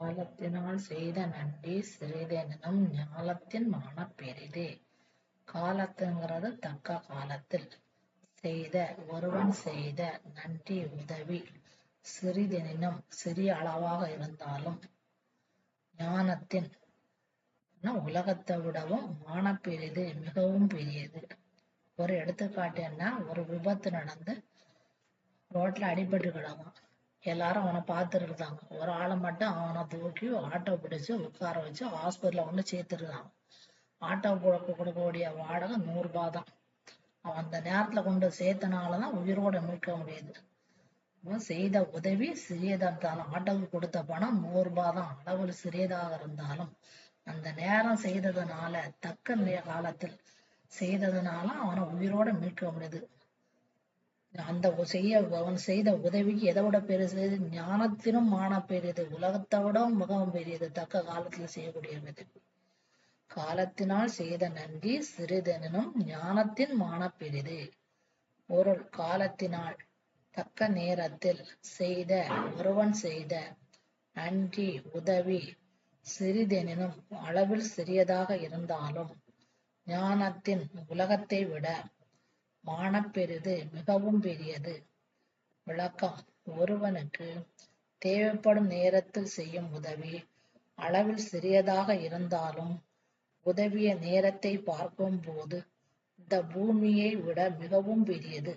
காலத்தினால் செய்த நன்றி சிறிதெனினும் ஞாலத்தின் மானப் பெரிதே காலத்துங்கிறது தக்க காலத்தில். செய்த ஒருவன் செய்த நன்றி உதவி சிறிதெனினும் சிறிய அளவாக இருந்தாலும் ஞானத்தின் உலகத்தை விடவும் மானப் பெரியது மிகவும் பெரியது. ஒரு எடுத்துக்காட்டு என்ன ஒரு விபத்து நடந்து ரோட்ல அடிபட்டு கிடக்கும் எல்லாரும் அவனை பார்த்துட்டு ஒரு ஆளை மட்டும் அவனை தூக்கி ஆட்டோ பிடிச்சு உட்கார வச்சு ஹாஸ்பிட்டல்ல கொண்டு சேர்த்துருக்காங்க ஆட்டோ குழப்ப கொடுக்கக்கூடிய வாடகை நூறுரூபா தான். அவன் அந்த நேரத்துல கொண்டு சேர்த்தனாலதான் உயிரோட மீட்க முடியுது. அவன் செய்த உதவி சிறியதா இருந்தாலும் ஆட்டோவுக்கு கொடுத்த பணம் நூறுரூபா தான். அளவில் சிறியதாக இருந்தாலும் அந்த நேரம் செய்ததுனால தக்க காலத்தில் செய்ததுனால அவனை உயிரோட மீட்க முடியுது. அந்த செய்ய அவன் செய்த உதவிக்கு எதை விட பெருசு? ஞானத்தினும் மான பெரியது. உலகத்தை விட மிகவும் பெரியது. தக்க காலத்துல செய்யக்கூடிய உதவி காலத்தினால் செய்த நன்றி சிறிதெனினும் ஞானத்தின் மான பெரிது பொருள் காலத்தினால் தக்க நேரத்தில் செய்த ஒருவன் செய்த நன்றி உதவி சிறிதெனினும் அளவில் சிறியதாக இருந்தாலும் ஞானத்தின் உலகத்தை விட மானப்பெரிது மிகவும் பெரியது. விளக்கம். ஒருவனுக்கு தேவைப்படும் நேரத்தில் செய்யும் உதவி அளவில் சிறியதாக இருந்தாலும் உதவிய நேரத்தை பார்க்கும்போது இந்த பூமியை விட மிகவும் பெரியது.